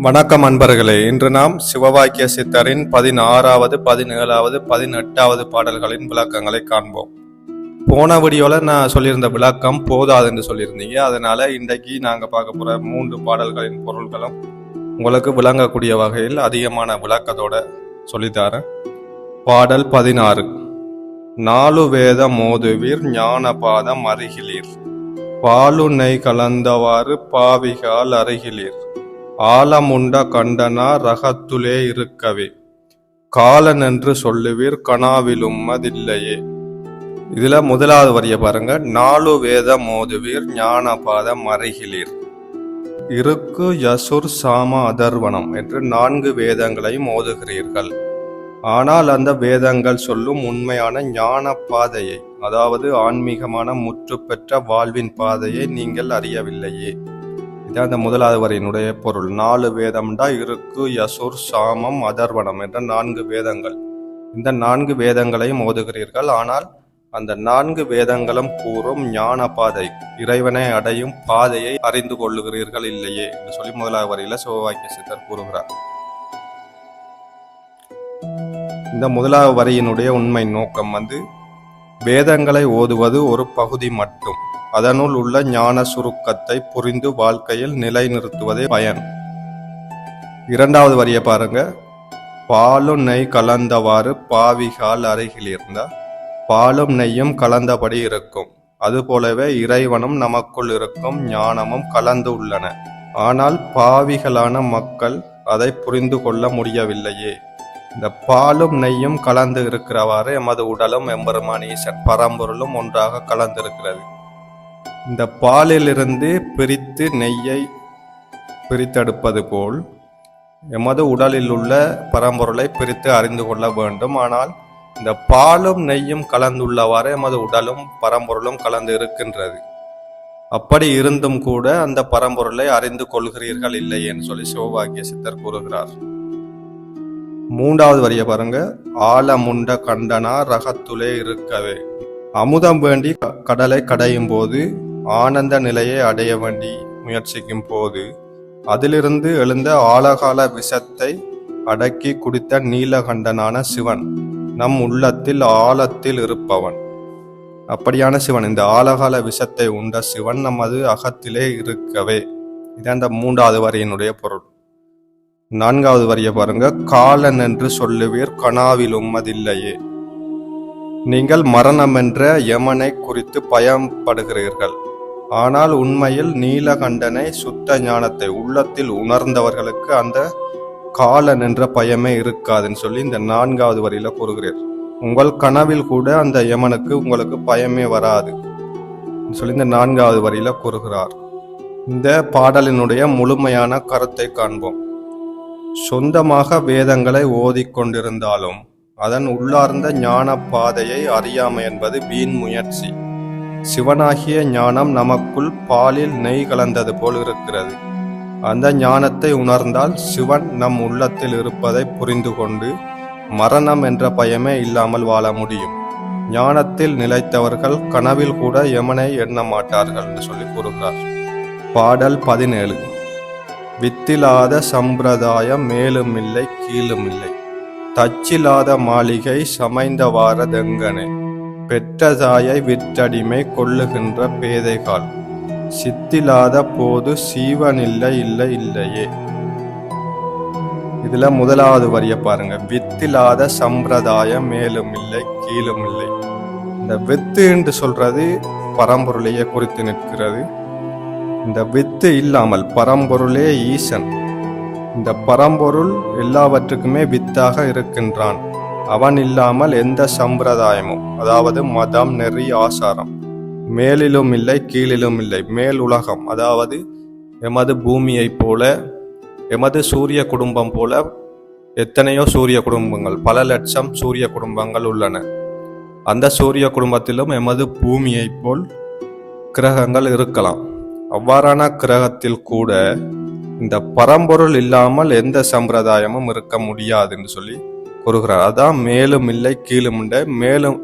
வணக்கம் அன்பர்களே இன்று நாம் சிவவாக்கிய சித்தரின் பதினாறாவது பதினேழாவது பதினெட்டாவது பாடல்களின் விளக்கங்களை காண்போம். போன வீடியோவில் நான் சொல்லியிருந்த விளக்கம் போதாது என்று சொல்லியிருந்தீங்க. அதனால இன்றைக்கு நாங்கள் பார்க்க போகிற மூன்று பாடல்களின் பொருள்களும் உங்களுக்கு விளங்கக்கூடிய வகையில் அதிகமான விளக்கத்தோட சொல்லித்தாரேன். பாடல் பதினாறு. நாலு வேத மோதுவீர் ஞானபாதம் அருகிலீர். பாலுனை கலந்தவாறு பாவிகால் அருகிலீர். ஆலமுண்ட கண்டனா ரகத்துலே இருக்கவே. காலன் என்று சொல்லுவீர் கனாவிலும் அதில்லையே இதுல முதலாவது வரிய பாருங்க. நாலு வேத மோதுவீர் ஞானபாதம் மறைகிலீர். இருக்கு யசுர் சாம அதர்வனம் என்று நான்கு வேதங்களையும் ஓதுகிறீர்கள் ஆனால் அந்த வேதங்கள் சொல்லும் உண்மையான ஞான பாதையை அதாவது ஆன்மீகமான முற்று பெற்ற வாழ்வின் பாதையை நீங்கள் அறியவில்லையே. இதான் அந்த முதலாவது வரியினுடைய பொருள். நாலு வேதம்டா இருக்கு யசுர் சாமம் அதர்வனம் என்ற நான்கு வேதங்கள். இந்த நான்கு வேதங்களையும் ஓதுகிறீர்கள். ஆனால் அந்த நான்கு வேதங்களும் கூறும் ஞான பாதை இறைவனை அடையும் பாதையை அறிந்து கொள்ளுகிறீர்கள் இல்லையே என்று சொல்லி முதலாவது வரியில சிவவாக்கிய சித்தர் கூறுகிறார். இந்த முதலாவது வரியினுடைய உண்மை நோக்கம் வந்து வேதங்களை ஓதுவது ஒரு பகுதி மட்டும். அதனுள் உள்ள ஞான சுருக்கத்தை புரிந்து வாழ்க்கையில் நிலைநிறுத்துவதே பயன். இரண்டாவது வரியை பாருங்க. பாலும் நெய் கலந்தவாறு பாவிகால் அருகில் இருந்தால் பாலும் நெய்யும் கலந்தபடி இருக்கும். அதுபோலவே இறைவனும் நமக்குள் இருக்கும் ஞானமும் கலந்து உள்ளன. ஆனால் பாவிகளான மக்கள் அதை புரிந்து கொள்ள முடியவில்லையே. இந்த பாலும் நெய்யும் கலந்து இருக்கிறவாறு எமது உடலும் எம்பெருமான் ஈசன் பரம்பொருளும் ஒன்றாக கலந்திருக்கிறது. இந்த பாலிலிருந்து பிரித்து நெய்யை பிரித்தெடுப்பது போல் எமது உடலில் உள்ள பரம்பொருளை பிரித்து அறிந்து கொள்ள வேண்டும். ஆனால் இந்த பாலும் நெய்யும் கலந்துள்ளவாறு எமது உடலும் பரம்பொருளும் கலந்து இருக்கின்றது. அப்படி இருந்தும் கூட அந்த பரம்பொருளை அறிந்து கொள்கிறீர்கள் இல்லை என்று சொல்லி சிவபாக்கிய சித்தர் கூறுகிறார். மூன்றாவது வரிய பாருங்க. ஆலமுண்ட கண்டனா ரகத்துலே இருக்கவே. அமுதம் வேண்டி க- கடலை கடையும் போது ஆனந்த நிலையை அடைய வேண்டி முயற்சிக்கும் போது அதிலிருந்து எழுந்த ஆழகால விஷத்தை அடக்கி குடித்த நீலகண்டனான சிவன் நம் உள்ளத்தில் ஆழத்தில் இருப்பவன். அப்படியான சிவன் இந்த ஆழகால விஷத்தை உண்ட சிவன் நமது அகத்திலே இருக்கவே. இதான் அந்த மூன்றாவது வரியினுடைய பொருள். நான்காவது வரிய பாருங்க. காலன் என்று சொல்லுவீர் கனாவில் உம்மதில்லையே. நீங்கள் மரணம் என்ற யமனை குறித்து பயப்படுகிறீர்கள். ஆனால் உண்மையில் நீலகண்டனை சுத்த ஞானத்தை உள்ளத்தில் உணர்ந்தவர்களுக்கு அந்த காலன் என்ற பயமே இருக்காதுன்னு சொல்லி இந்த நான்காவது வரியில கூறுகிறீர். உங்கள் கனவில் கூட அந்த யமனுக்கு உங்களுக்கு பயமே வராது சொல்லி இந்த நான்காவது வரியில கூறுகிறார். இந்த பாடலினுடைய முழுமையான கருத்தை காண்போம். சொந்தமாக வேதங்களை ஓதிக்கொண்டிருந்தாலும் அதன் உள்ளார்ந்த ஞான பாதையை அறியாமை என்பது வீண் முயற்சி. சிவனாகிய ஞானம் நமக்குள் பாலில் நெய் கலந்தது போல் இருக்கிறது அந்த ஞானத்தை உணர்ந்தால் சிவன் நம் உள்ளத்தில் இருப்பதை புரிந்து கொண்டு மரணம் என்ற பயமே இல்லாமல் வாழ முடியும். ஞானத்தில் நிலைத்தவர்கள் கனவில் கூட யமனை எண்ண மாட்டார்கள் என்று சொல்லி கூறுகிறார். பாடல் பதினேழு. வித்திலாத சம்பிரதாயம் மேலும் இல்லை கீழும் இல்லை. தச்சிலாத மாளிகை சமைந்தவாரதெங்கனே பெற்ற தாயை விற்றடிமை கொள்ளுகின்ற பேதைகால். சித்திலாத போது சீவனில்லை இல்லை இல்லையே. இதுல முதலாவது வரிய பாருங்க. வித்திலாத சம்பிரதாயம் மேலும் இல்லை கீழும் இல்லை. இந்த வித்து என்று சொல்றது பரம்பொருளையே குறித்து நிற்கிறது. இந்த வித்து இல்லாமல் பரம்பொருளே ஈசன். இந்த பரம்பொருள் எல்லாவற்றுக்குமே வித்தாக இருக்கின்றான். அவன் இல்லாமல் எந்த சம்பிரதாயமும் அதாவது மதம் நெறி ஆசாரம் மேலிலும் இல்லை கீழிலும் இல்லை மேல் உலகம் அதாவது எமது பூமியைப் போல எமது சூரிய குடும்பம் போல எத்தனையோ சூரிய குடும்பங்கள் பல லட்சம் சூரிய குடும்பங்கள் உள்ளன. அந்த சூரிய குடும்பத்திலும் எமது பூமியைப் போல் கிரகங்கள் இருக்கலாம். அவ்வாறான கிரகத்தில் கூட இந்த பரம்பொருள் இல்லாமல் எந்த சம்பிரதாயமும் இருக்க முடியாது என்று சொல்லி கூறுகிறார் அதான் மேலும் இல்லை கீழும் இல்லை மேலும்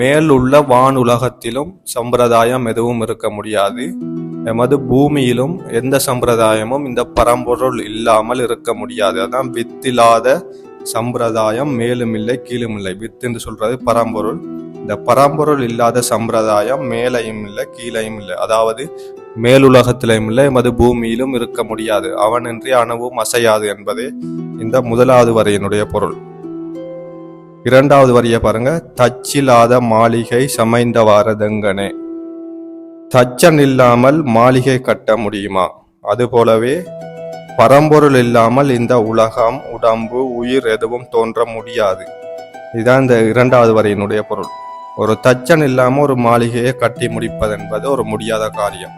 மேலுள்ள வானுலகத்திலும் சம்பிரதாயம் எதுவும் இருக்க முடியாது. எமது பூமியிலும் எந்த சம்பிரதாயமும் இந்த பரம்பொருள் இல்லாமல் இருக்க முடியாது. அதான் வித்தில்லாத சம்பிரதாயம் மேலும் இல்லை கீழும் இல்லை. வித்து என்று சொல்றது பரம்பொருள். இந்த பரம்பொருள் இல்லாத சம்பிரதாயம் மேலையும் இல்லை கீழையும் இல்லை. அதாவது மேலுலகத்திலையும் இல்லை எமது பூமியிலும் இருக்க முடியாது. அவனின்றி அணுவும் அசையாது என்பதே இந்த முதலாவது வரையினுடைய பொருள். இரண்டாவது வரியை பாருங்க. தச்சில்லாத மாளிகை சமைந்தவாரதங்கனே தச்சன் இல்லாமல் மாளிகை கட்ட முடியுமா? அதுபோலவே பரம்பொருள் இல்லாமல் இந்த உலகம் உடம்பு உயிர் எதுவும் தோன்ற முடியாது. இதுதான் இந்த இரண்டாவது வரியினுடைய பொருள். ஒரு தச்சன் இல்லாமல் ஒரு மாளிகையை கட்டி முடிப்பது என்பது ஒரு முடியாத காரியம்.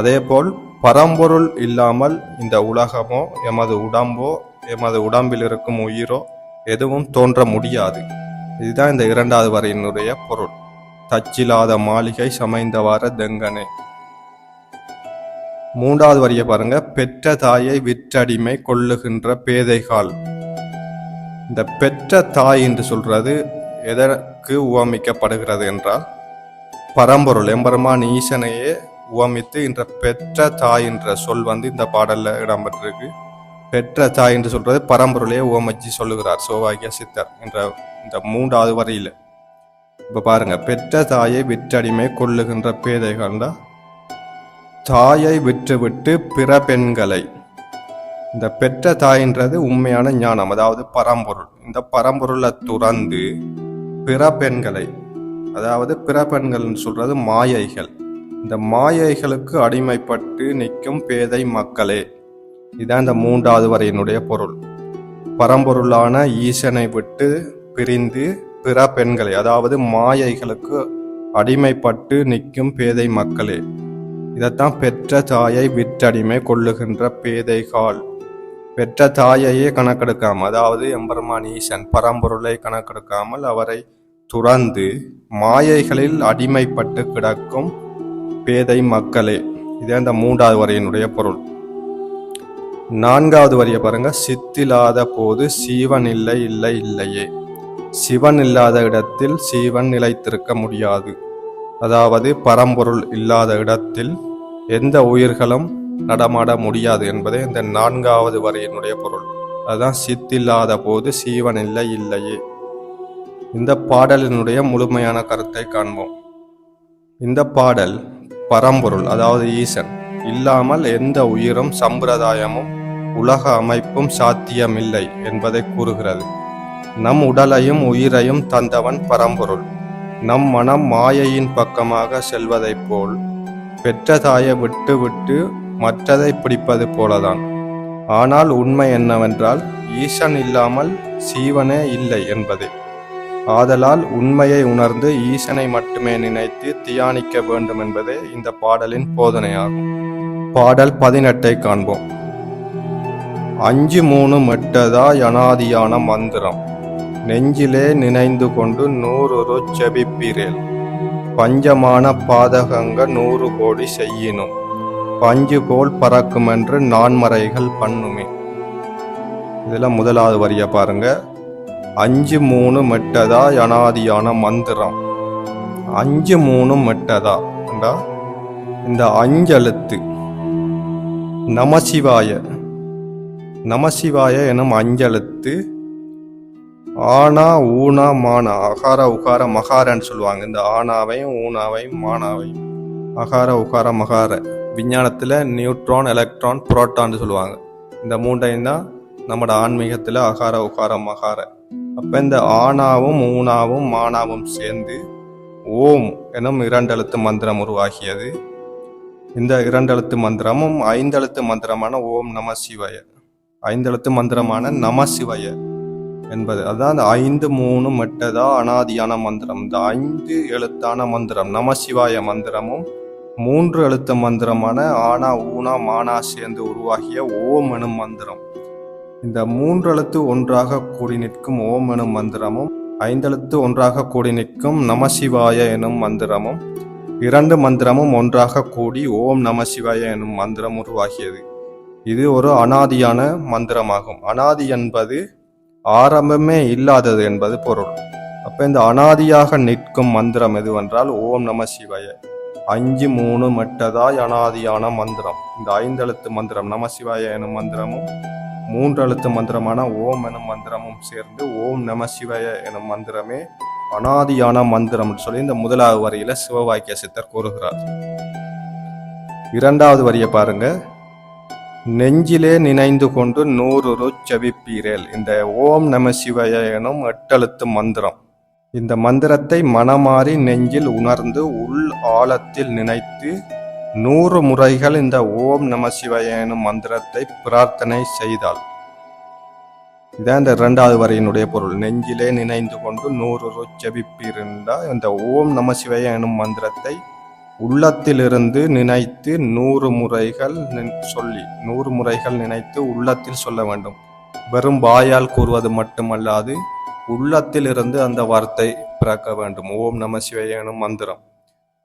அதேபோல் பரம்பொருள் இல்லாமல் இந்த உலகமோ எமது உடம்போ எமது உடம்பில் இருக்கும் உயிரோ எதுவும் தோன்ற முடியாது. இதுதான் இந்த இரண்டாவது வரையினுடைய பொருள். தச்சில்லாத மாளிகை சமைந்தவாற தெங்கனே. மூன்றாவது வரியை பாருங்க. பெற்ற தாயை விற்றடிமை கொள்ளுகின்ற பேதைகால். இந்த பெற்ற தாய் என்று சொல்றது எதற்கு உவமிக்கப்படுகிறது என்றால் பரம்பொருள் எம்பெருமான் ஈசனையே உவமித்து இந்த பெற்ற தாய் என்ற சொல் வந்து இந்த பாடல்ல இடம்பெற்றிருக்கு. பெற்ற தாய் என்று சொல்றது பரம்பொருளையே ஓமஜி சொல்லுகிறார் சோவாகிய சித்தர் என்ற இந்த மூன்றாவது வரையில் இப்போ பாருங்க பெற்ற தாயை விற்றடிமை கொள்ளுகின்ற பேதை கண்டா தாயை விற்றுவிட்டு பிற பெண்களை. இந்த பெற்ற தாயின்றது உண்மையான ஞானம் அதாவது பரம்பொருள். இந்த பரம்பொருளை துறந்து பிற பெண்களை அதாவது பிற பெண்கள்னு சொல்றது மாயைகள். இந்த மாயைகளுக்கு அடிமைப்பட்டு நிற்கும் பேதை மக்களே இதான் இந்த மூன்றாவது வரையினுடைய பொருள். பரம்பொருளான ஈசனை விட்டு பிரிந்து பிற பெண்களை அதாவது மாயைகளுக்கு அடிமைப்பட்டு நிற்கும் பேதை மக்களே இதைத்தான் பெற்ற தாயை விற்றடிமை கொள்ளுகின்ற பேதைகால் பெற்ற தாயையே கணக்கெடுக்காமல் அதாவது எம்பெருமான் ஈசன் பரம்பொருளை கணக்கெடுக்காமல் அவரை துறந்து மாயைகளில் அடிமைப்பட்டு கிடக்கும் பேதை மக்களே இதே அந்த மூன்றாவது வரையினுடைய பொருள். நான்காவது வரியை பாருங்க. சித்தில்லாத போது சீவன் இல்லை இல்லை இல்லையே. சிவன் இல்லாத இடத்தில் சீவன் நிலைத்திருக்க முடியாது. அதாவது பரம்பொருள் இல்லாத இடத்தில் எந்த உயிர்களும் நடமாட முடியாது என்பதே இந்த நான்காவது வரையினுடைய பொருள். அதுதான் சித்தில்லாத போது சீவன் இல்லை இல்லையே. இந்த பாடலினுடைய முழுமையான கருத்தை காண்போம். இந்த பாடல் பரம்பொருள் அதாவது ஈசன் இல்லாமல் எந்த உயிரும் சம்பிரதாயமும் உலக அமைப்பும் சாத்தியமில்லை என்பதை கூறுகிறது. நம் உடலையும் உயிரையும் தந்தவன் பரம்பொருள். நம் மனம் மாயையின் பக்கமாக செல்வதைப் போல் பெற்ற தாயை விட்டு விட்டு மற்றதை பிடிப்பது போலதான். ஆனால் உண்மை என்னவென்றால் ஈசன் இல்லாமல் சீவனே இல்லை என்பது. ஆதலால் உண்மையை உணர்ந்து ஈசனை மட்டுமே நினைத்து தியானிக்க வேண்டும் என்பதே இந்த பாடலின் போதனையாகும். பாடல் பதினெட்டை காண்போம். அஞ்சு மூணு மெட்டதா யனாதியான மந்திரம். நெஞ்சிலே நினைந்து கொண்டு நூறொரு செபிப்பீரேல். பஞ்சமான பாதகங்க நூறு கோடி செய்யினும். பஞ்சு போல் பறக்குமென்று நான்மறைகள் பண்ணுமே. இதில் முதலாவது வரிய பாருங்க. அஞ்சு மூணு மெட்டதா யனாதியான மந்திரம். அஞ்சு மூணு மெட்டதா. இந்த அஞ்செழுத்து. நமசிவாய நமசிவாய எனும் அஞ்செழுத்து ஆனா ஊனா மானா அகார உகார மகாரன்னு சொல்லுவாங்க. இந்த ஆனாவையும் ஊனாவையும் மானாவையும் அகார உகார மகார விஞ்ஞானத்தில் நியூட்ரான் எலக்ட்ரான் புரோட்டான்னு சொல்லுவாங்க. இந்த மூன்றையும் தான் நம்மட ஆன்மீகத்தில் அகார உகார மகார. அப்போ இந்த ஆனாவும் ஊனாவும் மானாவும் சேர்ந்து ஓம் எனும் இரண்டெழுத்து மந்திரம் உருவாகியது. இந்த இரண்டெழுத்து மந்திரமும் ஐந்தெழுத்து மந்திரமான ஓம் நம சிவாய. ஐந்தெழுத்து மந்திரமான நம சிவய என்பது. அதான் அந்த ஐந்து மூணு மெட்டதா அனாதியான மந்திரம். இந்த ஐந்து எழுத்தான மந்திரம் நமசிவாய மந்திரமும் மூன்று எழுத்து மந்திரமான ஆனா ஊனா மானா சேர்ந்து உருவாகிய ஓம் எனும் மந்திரம். இந்த மூன்று எழுத்து ஒன்றாக கூடி நிற்கும் ஓம் எனும் மந்திரமும் ஐந்தெழுத்து ஒன்றாக கூடி நிற்கும் நமசிவாய எனும் மந்திரமும் இரண்டு மந்திரமும் ஒன்றாக கூடி ஓம் நமசிவாய எனும் மந்திரம் உருவாகியது. இது ஒரு அனாதியான மந்திரமாகும். அனாதி என்பது ஆரம்பமே இல்லாதது என்பது பொருள். அப்போ இந்த அனாதியாக நிற்கும் மந்திரம் எதுவென்றால் ஓம் நம சிவாய. அஞ்சு மூணு மட்டதாய் அனாதியான மந்திரம். இந்த ஐந்தெழுத்து மந்திரம் நம சிவாய எனும் மந்திரமும் மூன்று எழுத்து மந்திரமான ஓம் எனும் மந்திரமும் சேர்ந்து ஓம் நம சிவாய எனும் மந்திரமே அனாதியான மந்திரம் சொல்லி இந்த முதலாவது வரியில சிவவாக்கிய சித்தர் கூறுகிறார். இரண்டாவது வரியை பாருங்க. நெஞ்சிலே நினைந்து கொண்டு நூறு செவிப்பீரேல். இந்த ஓம் நம சிவய எனும் எட்டெழுத்து மந்திரம். இந்த மந்திரத்தை மனமாறி நெஞ்சில் உணர்ந்து உள் ஆழத்தில் நினைத்து நூறு முறைகள் இந்த ஓம் நம சிவய எனும் மந்திரத்தை பிரார்த்தனை செய்தால். இதான் இந்த இரண்டாவது வரியினுடைய பொருள். நெஞ்சிலே நினைந்து கொண்டு நூறு செவிப்பீருண்டா இந்த ஓம் நம சிவய எனும் மந்திரத்தை உள்ளத்திலிருந்து நினைத்து நூறு முறைகள் நின்- சொல்லி நூறு முறைகள் நினைத்து உள்ளத்தில் சொல்ல வேண்டும். வெறும் வாயால் கூறுவது மட்டுமல்லாது உள்ளத்திலிருந்து அந்த வார்த்தை பிறக்க வேண்டும். ஓம் நம சிவயனும் மந்திரம்.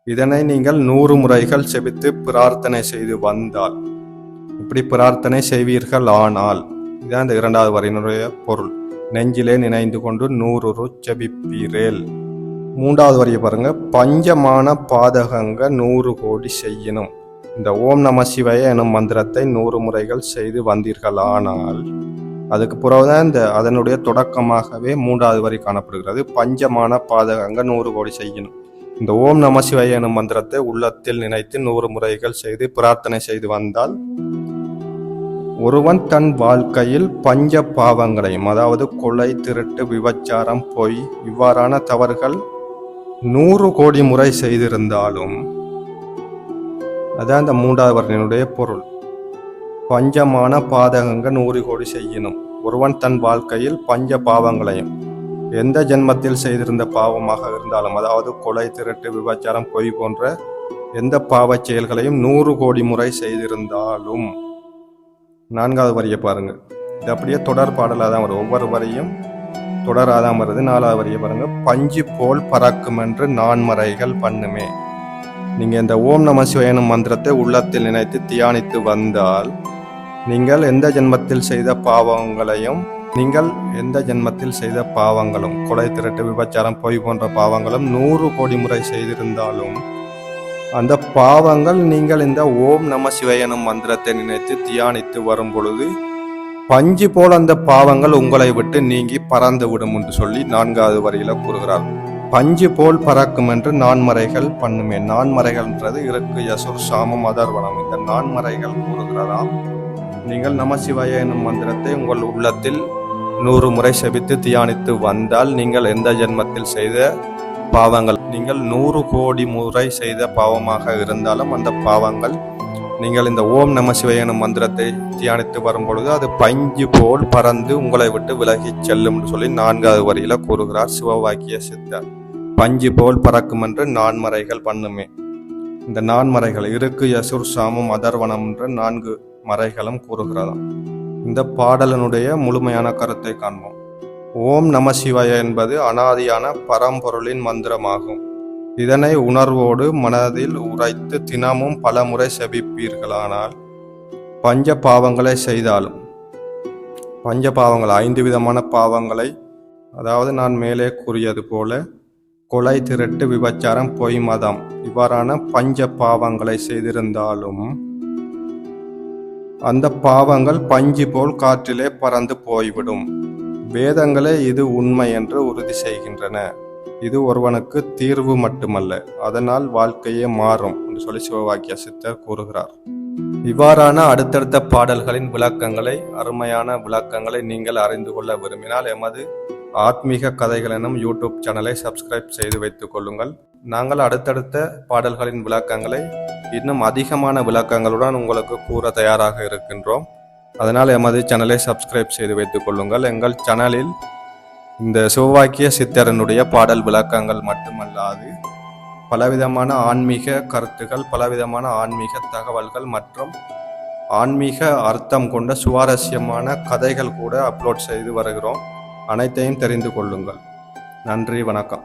இதனை நீங்கள் நூறு முறைகள் செபித்து பிரார்த்தனை செய்து வந்தால் இப்படி பிரார்த்தனை செய்வீர்கள் ஆனால் இதான் இந்த இரண்டாவது வரையினுடைய பொருள். நெஞ்சிலே நினைந்து கொண்டு நூறு செபிப்பீரேல். மூன்றாவது வரியை பாருங்க. பஞ்சமான பாதகங்க நூறு கோடி செய்யணும் இந்த ஓம் நம சிவய எனும் மந்திரத்தை நூறு முறைகள் செய்து வந்தீர்களானால் அதுக்கு பிறகுதான் இந்த அதனுடைய தொடக்கமாகவே மூன்றாவது வரி காணப்படுகிறது. பஞ்சமான பாதகங்க நூறு கோடி செய்யணும் இந்த ஓம் நம சிவய எனும் மந்திரத்தை உள்ளத்தில் நினைத்து நூறு முறைகள் செய்து பிரார்த்தனை செய்து வந்தால் ஒருவன் தன் வாழ்க்கையில் பஞ்ச பாவங்களையும் அதாவது கொலை திருட்டு விபச்சாரம் பொய் இவ்வாறான தவறுகள் நூறு கோடி முறை செய்திருந்தாலும் அதான் அந்த மூன்றாவது வர்ணனுடைய பொருள். பஞ்சமான பாதகங்கள் நூறு கோடி செய்யணும் ஒருவன் தன் வாழ்க்கையில் பஞ்ச பாவங்களையும் எந்த ஜென்மத்தில் செய்திருந்த பாவமாக இருந்தாலும் அதாவது கொலை திருட்டு விபச்சாரம் பொய் போன்ற எந்த பாவச் செயல்களையும் நூறு கோடி முறை செய்திருந்தாலும். நான்காவது வரியை பாருங்க இது அப்படியே தொடர் பாடலாக தான் வரும். ஒவ்வொரு வரியும் தொடராதாம் வருது நாலாவது வரியை பாருங்க. பஞ்சு போல் பறக்கும் என்று நான்மறைகள் பண்ணுமே. நீங்கள் இந்த ஓம் நம சிவயனும் மந்திரத்தை உள்ளத்தில் நினைத்து தியானித்து வந்தால் நீங்கள் எந்த ஜென்மத்தில் செய்த பாவங்களையும் நீங்கள் எந்த ஜென்மத்தில் செய்த பாவங்களும் கொலை திருட்டு விபச்சாரம் பொய் போன்ற பாவங்களும் நூறு கோடி முறை செய்திருந்தாலும் அந்த பாவங்கள் நீங்கள் இந்த ஓம் நம சிவயனும் மந்திரத்தை நினைத்து தியானித்து வரும் பொழுது பஞ்சு போல் அந்த பாவங்கள் உங்களை விட்டு நீங்கி பறந்து விடும் என்று சொல்லி நான்காவது வரியில கூறுகிறார். பஞ்சு போல் பறக்கும் என்று நான்மறைகள் பண்ணுமே. நான்மறைகள்ன்றது இருக்கு யசுர் சாமம் அதர்வனம் இந்த நான்மறைகள் கூறுகிறதாம். நீங்கள் நமசிவாய எனும் மந்திரத்தை உங்கள் உள்ளத்தில் நூறு முறை செபித்து தியானித்து வந்தால் நீங்கள் எந்த ஜென்மத்தில் செய்த பாவங்கள்? நீங்கள் நூறு கோடி முறை செய்த பாவமாக இருந்தாலும் அந்த பாவங்கள் நீங்கள் இந்த ஓம் நம எனும் மந்திரத்தை தியானித்து வரும் பொழுது அது பஞ்சு போல் பறந்து உங்களை விட்டு விலகி செல்லும் என்று சொல்லி நான்காவது வரியில கூறுகிறார் சிவவாக்கிய சித்தர். பஞ்சு போல் பறக்கும் என்று நான்மறைகள் பண்ணுமே. இந்த நான்மறைகள் இருக்கு யசுர் சாமம் அதர்வனம் என்ற நான்கு மறைகளும் கூறுகிறதாம். இந்த பாடலனுடைய முழுமையான கருத்தை காண்போம். ஓம் நம சிவாய என்பது அனாதியான பரம்பொருளின் மந்திரமாகும். இதனை உணர்வோடு மனதில் உரைத்து தினமும் பலமுறை செபிப்பீர்களானால் பஞ்ச பாவங்களை செய்தாலும் பஞ்ச பாவங்கள் ஐந்து விதமான பாவங்களை அதாவது நான் மேலே கூறியது போல கொலை திருட்டு விபச்சாரம் பொய் மதம் இவ்வாறான பஞ்ச பாவங்களை செய்திருந்தாலும் அந்த பாவங்கள் பஞ்சு போல் காற்றிலே பறந்து போய்விடும். வேதங்களே இது உண்மை என்று உறுதி செய்கின்றன. இது ஒருவனுக்கு தீர்வு மட்டுமல்ல அதனால் வாழ்க்கையே மாறும் என்று சொல்லி சிவவாக்கிய சித்தர் கூறுகிறார். இவ்வாறான அடுத்தடுத்த பாடல்களின் விளக்கங்களை அருமையான விளக்கங்களை நீங்கள் அறிந்து கொள்ள விரும்பினால் எமது ஆத்மீக கதைகள் எனும் யூடியூப் சேனலை சப்ஸ்கிரைப் செய்து வைத்துக் கொள்ளுங்கள். நாங்கள் அடுத்தடுத்த பாடல்களின் விளக்கங்களை இன்னும் அதிகமான விளக்கங்களுடன் உங்களுக்கு கூற தயாராக இருக்கின்றோம். அதனால் எமது சேனலை சப்ஸ்கிரைப் செய்து வைத்துக் கொள்ளுங்கள். எங்கள் சேனலில் இந்த சிவவாக்கிய சித்தரனுடைய பாடல் விளக்கங்கள் மட்டுமல்லாது பலவிதமான ஆன்மீக கருத்துக்கள் பலவிதமான ஆன்மீக தகவல்கள் மற்றும் ஆன்மீக அர்த்தம் கொண்ட சுவாரஸ்யமான கதைகள் கூட அப்லோட் செய்து வருகிறோம். அனைத்தையும் தெரிந்து கொள்ளுங்கள். நன்றி வணக்கம்.